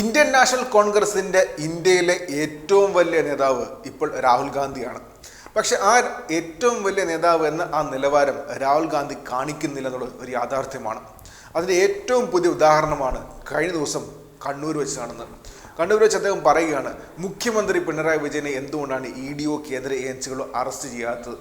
Indian national കോൺഗ്രസിന്റെ ഇന്ത്യയിലെ ഏറ്റവും വലിയ നേതാവ് ഇപ്പോൾ രാഹുൽ ഗാന്ധിയാണ്. പക്ഷെ ആ ഏറ്റവും വലിയ നേതാവ് എന്ന ആ നിലവാരം രാഹുൽ ഗാന്ധി കാണിക്കുന്നില്ല എന്നുള്ളത് ഒരു യാഥാർത്ഥ്യമാണ്. അതിന്റെ ഏറ്റവും പുതിയ ഉദാഹരണമാണ് കഴിഞ്ഞ ദിവസം കണ്ണൂർ വെച്ച് കാണുന്നത് കണ്ണൂർ വെച്ച് അദ്ദേഹം പറയുകയാണ് മുഖ്യമന്ത്രി പിണറായി വിജയനെ എന്തുകൊണ്ടാണ് ഇ ഡി ഒ കേന്ദ്ര ഏജൻസികളോ അറസ്റ്റ് ചെയ്യാത്തത്?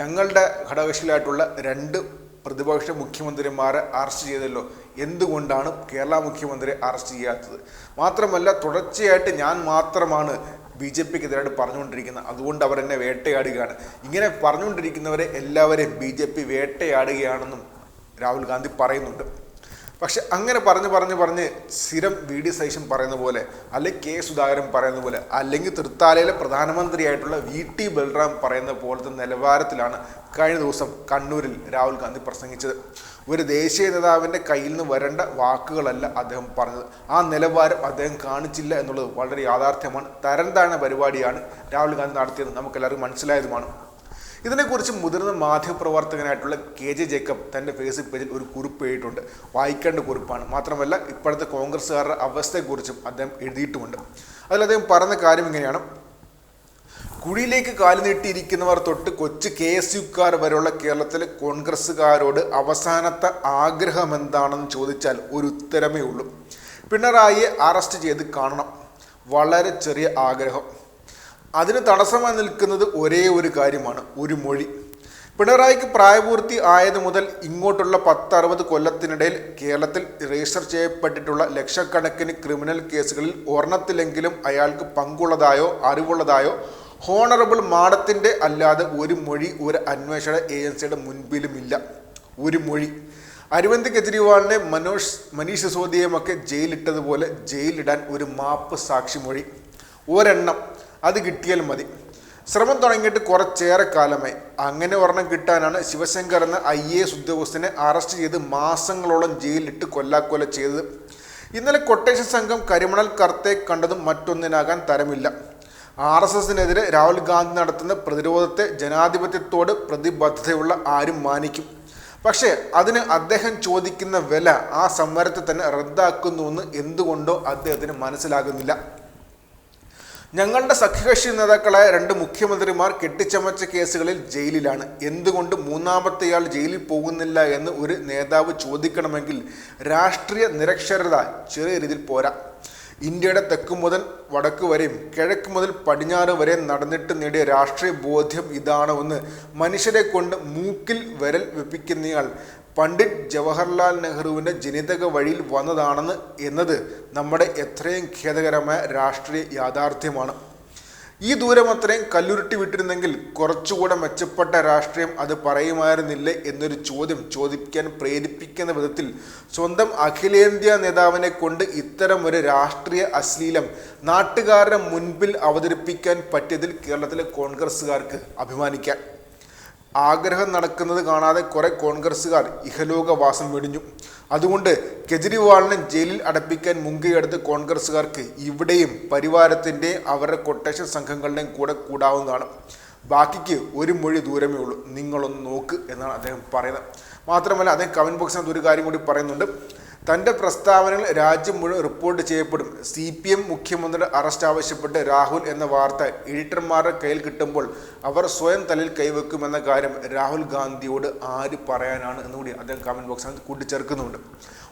ഞങ്ങളുടെ ഘടകകക്ഷിയിലായിട്ടുള്ള രണ്ട് പ്രതിപക്ഷ മുഖ്യമന്ത്രിമാരെ അറസ്റ്റ് ചെയ്തല്ലോ. എന്തുകൊണ്ടാണ് കേരള മുഖ്യമന്ത്രിയെ അറസ്റ്റ് ചെയ്യാത്തത്? മാത്രമല്ല തുടർച്ചയായിട്ട് ഞാൻ മാത്രമാണ് ബി ജെ പിക്ക് എതിരായിട്ട് പറഞ്ഞുകൊണ്ടിരിക്കുന്നത്. അതുകൊണ്ട് അവർ എന്നെ വേട്ടയാടുകയാണ്. ഇങ്ങനെ പറഞ്ഞുകൊണ്ടിരിക്കുന്നവരെ എല്ലാവരെയും ബി ജെ പി വേട്ടയാടുകയാണെന്നും രാഹുൽ ഗാന്ധി പറയുന്നുണ്ട്. പക്ഷെ അങ്ങനെ പറഞ്ഞ് പറഞ്ഞ് പറഞ്ഞ് സ്ഥിരം വി ഡി സൈഷൻ പറയുന്ന പോലെ അല്ലെങ്കിൽ കെ സുധാകരൻ പറയുന്ന പോലെ അല്ലെങ്കിൽ തൃത്താലയിലെ പ്രധാനമന്ത്രിയായിട്ടുള്ള വി ടി ബൽറാം പറയുന്ന പോലത്തെ നിലവാരത്തിലാണ് കഴിഞ്ഞ ദിവസം കണ്ണൂരിൽ രാഹുൽ ഗാന്ധി പ്രസംഗിച്ചത്. ഒരു ദേശീയ നേതാവിന്റെ കയ്യിൽ നിന്ന് വരേണ്ട വാക്കുകളല്ല അദ്ദേഹം പറഞ്ഞത്. ആ നിലവാരം അദ്ദേഹം കാണിച്ചില്ല എന്നുള്ളത് വളരെ യാഥാർത്ഥ്യമാണ്. തരം താഴ്ന്ന പരിപാടിയാണ് രാഹുൽ ഗാന്ധി നടത്തിയത് നമുക്കെല്ലാവർക്കും മനസ്സിലായതുമാണ്. ഇതിനെക്കുറിച്ച് മുതിർന്ന മാധ്യമപ്രവർത്തകനായിട്ടുള്ള കെ ജെ ജേക്കബ് തന്റെ ഫേസ്ബുക്ക് പേജിൽ ഒരു കുറിപ്പ് എഴുതിയിട്ടുണ്ട് വായിക്കേണ്ട കുറിപ്പാണ്. മാത്രമല്ല ഇപ്പോഴത്തെ കോൺഗ്രസ്സുകാരുടെ അവസ്ഥയെക്കുറിച്ചും അദ്ദേഹം എഴുതിയിട്ടുമുണ്ട്. അതിൽ അദ്ദേഹം പറഞ്ഞ കാര്യം ഇങ്ങനെയാണ്. കുഴിയിലേക്ക് കാലുനീട്ടിയിരിക്കുന്നവർ തൊട്ട് കൊച്ചു കെ എസ് യുക്കാർ വരെയുള്ള കേരളത്തിലെ കോൺഗ്രസ്സുകാരോട് അവസാനത്തെ ആഗ്രഹം എന്താണെന്ന് ചോദിച്ചാൽ ഒരു ഉത്തരമേ ഉള്ളൂ. പിണറായിയെ അറസ്റ്റ് ചെയ്ത് കാണണം. വളരെ ചെറിയ ആഗ്രഹം. അതിന് തടസ്സമായി നിൽക്കുന്നത് ഒരേ ഒരു കാര്യമാണ് ഒരു മൊഴി. പിണറായിക്ക് പ്രായപൂർത്തി ആയത് മുതൽ ഇങ്ങോട്ടുള്ള പത്തറുപത് കൊല്ലത്തിനിടയിൽ കേരളത്തിൽ രജിസ്റ്റർ ചെയ്യപ്പെട്ടിട്ടുള്ള ലക്ഷക്കണക്കിന് ക്രിമിനൽ കേസുകളിൽ ഒരെണ്ണത്തിലെങ്കിലും അയാൾക്ക് പങ്കുള്ളതായോ അറിവുള്ളതായോ ഹോണറബിൾ മാഡത്തിന്റെ അല്ലാതെ ഒരു മൊഴി ഒരു അന്വേഷണ ഏജൻസിയുടെ മുൻപിലുമില്ല. ഒരു മൊഴി. അരവിന്ദ് കെജ്രിവാളിനെ മനോജ് മനീഷ് സിസോദിയുമൊക്കെ ജയിലിട്ടതുപോലെ ജയിലിടാൻ ഒരു മാപ്പ് സാക്ഷി മൊഴി. ഒരെണ്ണം. അത് കിട്ടിയാൽ മതി. ശ്രമം തുടങ്ങിയിട്ട് കുറച്ചേറെ കാലമായി. അങ്ങനെ ഒരെണ്ണം കിട്ടാനാണ് ശിവശങ്കർ എന്ന ഐ എ എസ് ഉദ്യോഗസ്ഥനെ അറസ്റ്റ് ചെയ്ത് മാസങ്ങളോളം ജയിലിലിട്ട് കൊല്ലാക്കൊല ചെയ്തത്. ഇന്നലെ കൊട്ടേഷൻ സംഘം കരിമണൽ കർത്തെ കണ്ടതും മറ്റൊന്നിനാകാൻ തരമില്ല. ആർ എസ് എസിനെതിരെ രാഹുൽ ഗാന്ധി നടത്തുന്ന പ്രതിരോധത്തെ ജനാധിപത്യത്തോട് പ്രതിബദ്ധതയുള്ള ആരും മാനിക്കും. പക്ഷേ അതിന് അദ്ദേഹം ചോദിക്കുന്ന വില ആ സമരത്തെ തന്നെ റദ്ദാക്കുന്നുവെന്ന് എന്തുകൊണ്ടോ അദ്ദേഹത്തിന് മനസ്സിലാകുന്നില്ല. ഞങ്ങളുടെ സഖ്യകക്ഷി നേതാക്കളായ രണ്ട് മുഖ്യമന്ത്രിമാർ കെട്ടിച്ചമച്ച കേസുകളിൽ ജയിലിലാണ്. എന്തുകൊണ്ട് മൂന്നാമത്തെയാൾ ജയിലിൽ പോകുന്നില്ല എന്ന് ഒരു നേതാവ് ചോദിക്കണമെങ്കിൽ രാഷ്ട്രീയ നിരക്ഷരത ചെറിയ രീതിയിൽ പോരാ. ഇന്ത്യയുടെ തെക്ക് മുതൽ വടക്ക് വരെയും കിഴക്ക് മുതൽ പടിഞ്ഞാറ് വരെ നടന്നിട്ട് നേടിയ രാഷ്ട്രീയ ബോധ്യം ഇതാണെന്ന് മനുഷ്യരെ കൊണ്ട് മൂക്കിൽ വിരൽ വെപ്പിക്കുന്നയാൾ പണ്ഡിറ്റ് ജവഹർലാൽ നെഹ്റുവിന്റെ ജനിതക വഴിയിൽ വന്നതാണെന്ന് എന്നത് നമ്മുടെ എത്രയും ഖേദകരമായ രാഷ്ട്രീയ യാഥാർത്ഥ്യമാണ്. ഈ ദൂരം അത്രയും കല്ലുരുട്ടി വിട്ടിരുന്നെങ്കിൽ കുറച്ചുകൂടെ മെച്ചപ്പെട്ട രാഷ്ട്രീയം അത് പറയുമായിരുന്നില്ലേ എന്നൊരു ചോദ്യം ചോദിക്കാൻ പ്രേരിപ്പിക്കുന്ന വിധത്തിൽ സ്വന്തം അഖിലേന്ത്യാ നേതാവിനെ കൊണ്ട് ഇത്തരം ഒരു രാഷ്ട്രീയ അശ്ലീലം നാട്ടുകാരുടെ മുൻപിൽ അവതരിപ്പിക്കാൻ പറ്റിയതിൽ കേരളത്തിലെ കോൺഗ്രസ്സുകാർക്ക് അഭിമാനിക്കാം. ആഗ്രഹം നടക്കുന്നത് കാണാതെ കുറെ കോൺഗ്രസ്സുകാർ ഇഹലോകവാസം വെടിഞ്ഞു. അതുകൊണ്ട് കെജ്രിവാളിനെ ജയിലിൽ അടപ്പിക്കാൻ മുൻകൈയെടുത്ത കോൺഗ്രസ്സുകാർക്ക് ഇവിടെയും പരിവാരത്തിന്റെ അവരുടെ കൊട്ടേഷൻ സംഘങ്ങളുടെയും കൂടെ കൂടാവുന്നതാണ്. ബാക്കിക്ക് ഒരു മൊഴി ദൂരമേ ഉള്ളൂ. നിങ്ങളൊന്ന് നോക്ക് എന്നാണ് അദ്ദേഹം പറയുന്നത്. മാത്രമല്ല അദ്ദേഹം കമന്റ് ബോക്സിനകത്ത് ഒരു കാര്യം കൂടി പറയുന്നുണ്ട്. തന്റെ പ്രസ്താവനകൾ രാജ്യം മുഴുവൻ റിപ്പോർട്ട് ചെയ്യപ്പെടും. സി പി എം മുഖ്യമന്ത്രിയുടെ അറസ്റ്റ് ആവശ്യപ്പെട്ട് രാഹുൽ എന്ന വാർത്ത എഡിറ്റർമാരുടെ കയ്യിൽ കിട്ടുമ്പോൾ അവർ സ്വയം തലയിൽ കൈവെക്കുമെന്ന കാര്യം രാഹുൽ ഗാന്ധിയോട് ആര് പറയാനാണ് എന്നുകൂടി അദ്ദേഹം കമന്റ് ബോക്സിനകത്ത് കൂട്ടിച്ചേർക്കുന്നുണ്ട്.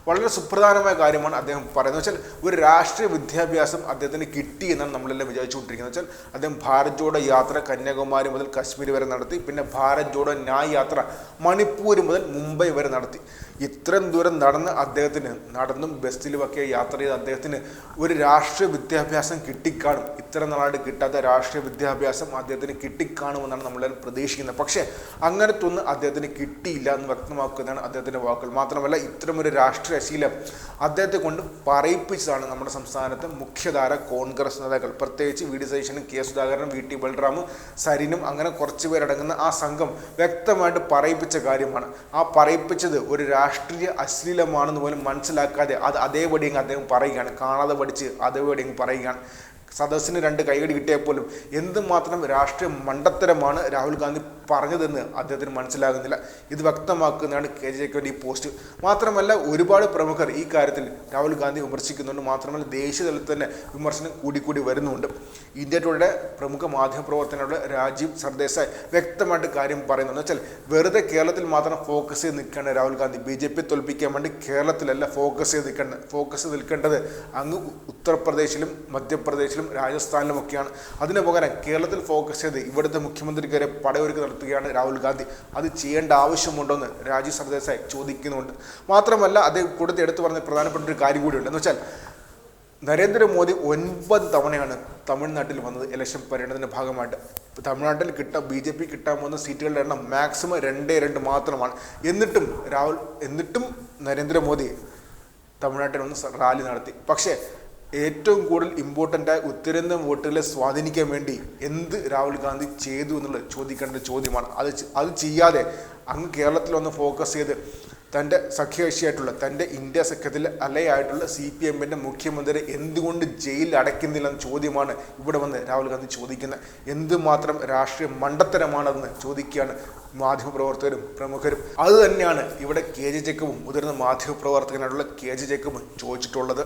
വളരെ സുപ്രധാനമായ കാര്യമാണ് അദ്ദേഹം പറയുന്നത്. വെച്ചാൽ ഒരു രാഷ്ട്രീയ വിദ്യാഭ്യാസം അദ്ദേഹത്തിന് കിട്ടി എന്നാണ് നമ്മളെല്ലാം വിചാരിച്ചുകൊണ്ടിരിക്കുന്നത്. വെച്ചാൽ അദ്ദേഹം ഭാരത് ജോഡോ യാത്ര കന്യാകുമാരി മുതൽ കാശ്മീർ വരെ നടത്തി പിന്നെ ഭാരത് ജോഡോ ന്യായ് യാത്ര മണിപ്പൂർ മുതൽ മുംബൈ വരെ നടത്തി. ഇത്രയും ദൂരം നടന്ന് അദ്ദേഹത്തിന് നടന്നും ബസ്സിലുമൊക്കെ യാത്ര ചെയ്ത അദ്ദേഹത്തിന് ഒരു രാഷ്ട്രീയ വിദ്യാഭ്യാസം കിട്ടിക്കാണും. ഇത്ര നാളായിട്ട് കിട്ടാത്ത രാഷ്ട്രീയ വിദ്യാഭ്യാസം അദ്ദേഹത്തിന് കിട്ടിക്കാണുമെന്നാണ് നമ്മളെല്ലാം പ്രതീക്ഷിക്കുന്നത്. പക്ഷേ അങ്ങനത്തൊന്നും അദ്ദേഹത്തിന് കിട്ടിയില്ല എന്ന് വ്യക്തമാക്കുന്നതാണ് അദ്ദേഹത്തിന്റെ വാക്കുകൾ. മാത്രമല്ല ഇത്തരമൊരു രാഷ്ട്രീയ ശീലം അദ്ദേഹത്തെ കൊണ്ട് പറയിപ്പിച്ചതാണ് നമ്മുടെ സംസ്ഥാനത്തെ മുഖ്യധാര കോൺഗ്രസ് നേതാക്കൾ. പ്രത്യേകിച്ച് വി ഡി സതീശനും കെ സുധാകരനും വി ടി ബൽറാമും സരിനും അങ്ങനെ കുറച്ച് പേരടങ്ങുന്ന ആ സംഘം വ്യക്തമായിട്ട് പറയിപ്പിച്ച കാര്യമാണ്. ആ പറയിപ്പിച്ചത് ഒരു രാഷ്ട്രീയ അശ്ലീലമാണെന്ന് പോലും മനസ്സിലാക്കാതെ അത് അതേപടി അദ്ദേഹം പറയുകയാണ്. കാണാതെ പഠിച്ച് അതേപടി പറയുകയാണ്. സദസ്സിന് രണ്ട് കൈകടി കിട്ടിയാൽ പോലും എന്തുമാത്രം രാഷ്ട്രീയ മണ്ടത്തരമാണ് രാഹുൽ ഗാന്ധി പറഞ്ഞതെന്ന് അദ്ദേഹത്തിന് മനസ്സിലാകുന്നില്ല. ഇത് വ്യക്തമാക്കുന്നതാണ് കെ ജെ ഈ പോസ്റ്റ്. മാത്രമല്ല ഒരുപാട് പ്രമുഖർ ഈ കാര്യത്തിൽ രാഹുൽ ഗാന്ധി വിമർശിക്കുന്നുണ്ട്. മാത്രമല്ല ദേശീയ തലത്തിൽ തന്നെ വിമർശനം കൂടിക്കൂടി വരുന്നുണ്ട്. ഇന്ത്യ ടുഡേ പ്രമുഖ മാധ്യമ പ്രവർത്തനയുടെ രാജീവ് സർദേശായി വ്യക്തമായിട്ട് കാര്യം പറയുന്നുണ്ട്. വെച്ചാൽ വെറുതെ കേരളത്തിൽ മാത്രം ഫോക്കസ് ചെയ്ത് നിൽക്കേണ്ട Rahul Gandhi. B J P തോൽപ്പിക്കാൻ വേണ്ടി കേരളത്തിലല്ല ഫോക്കസ് ചെയ്ത് നിൽക്കേണ്ടത് ഫോക്കസ് നിൽക്കേണ്ടത് അങ്ങ് ഉത്തർപ്രദേശിലും മധ്യപ്രദേശിലും രാജസ്ഥാനിലും ഒക്കെയാണ്. അതിന് പകരം കേരളത്തിൽ ഫോക്കസ് ചെയ്ത് ഇവിടുത്തെ മുഖ്യമന്ത്രിക്കെതിരെ പടയൊരുക്ക് നടത്തുകയാണ് രാഹുൽ ഗാന്ധി. അത് ചെയ്യേണ്ട ആവശ്യമുണ്ടോയെന്ന് രാജീവ് സർദേശായി ചോദിക്കുന്നുണ്ട്. മാത്രമല്ല അദ്ദേഹം കൂടുതൽ എടുത്തു പറഞ്ഞ പ്രധാനപ്പെട്ട ഒരു കാര്യം കൂടിയുണ്ട്. എന്ന് വെച്ചാൽ നരേന്ദ്രമോദി ഒൻപത് തവണയാണ് തമിഴ്നാട്ടിൽ വന്നത് ഇലക്ഷൻ പര്യടനത്തിന്റെ ഭാഗമായിട്ട്. തമിഴ്നാട്ടിൽ കിട്ടാൻ ബി ജെ പി കിട്ടാൻ പോകുന്ന സീറ്റുകളുടെ എണ്ണം മാക്സിമം രണ്ടേ രണ്ട് മാത്രമാണ്. എന്നിട്ടും രാഹുൽ എന്നിട്ടും നരേന്ദ്രമോദി തമിഴ്നാട്ടിൽ ഒന്ന് റാലി നടത്തി. പക്ഷേ ഏറ്റവും കൂടുതൽ ഇമ്പോർട്ടന്റ് ആയ ഉത്തരേന്ത്യൻ വോട്ടുകളെ സ്വാധീനിക്കാൻ വേണ്ടി എന്ത് രാഹുൽ ഗാന്ധി ചെയ്തു എന്നുള്ളത് ചോദിക്കേണ്ട ചോദ്യമാണ്. അത് അത് ചെയ്യാതെ അങ്ങ് കേരളത്തിൽ ഒന്ന് ഫോക്കസ് ചെയ്ത് തന്റെ സഖ്യകക്ഷിയായിട്ടുള്ള തന്റെ ഇന്ത്യ സഖ്യത്തിൽ അലയായിട്ടുള്ള സി പി എമ്മിന്റെ മുഖ്യമന്ത്രി എന്തുകൊണ്ട് ജയിലിൽ അടയ്ക്കുന്നില്ല എന്ന ചോദ്യമാണ് ഇവിടെ വന്ന് രാഹുൽ ഗാന്ധി ചോദിക്കുന്നത്. എന്തുമാത്രം രാഷ്ട്രീയ മണ്ടത്തരമാണെന്ന് ചോദിക്കുകയാണ് മാധ്യമപ്രവർത്തകരും പ്രമുഖരും. അത് തന്നെയാണ് ഇവിടെ കെ ജെ ജേക്കബും മുതിർന്ന മാധ്യമപ്രവർത്തകനായിട്ടുള്ള കെ ജെ ജേക്കബും ചോദിച്ചിട്ടുള്ളത്.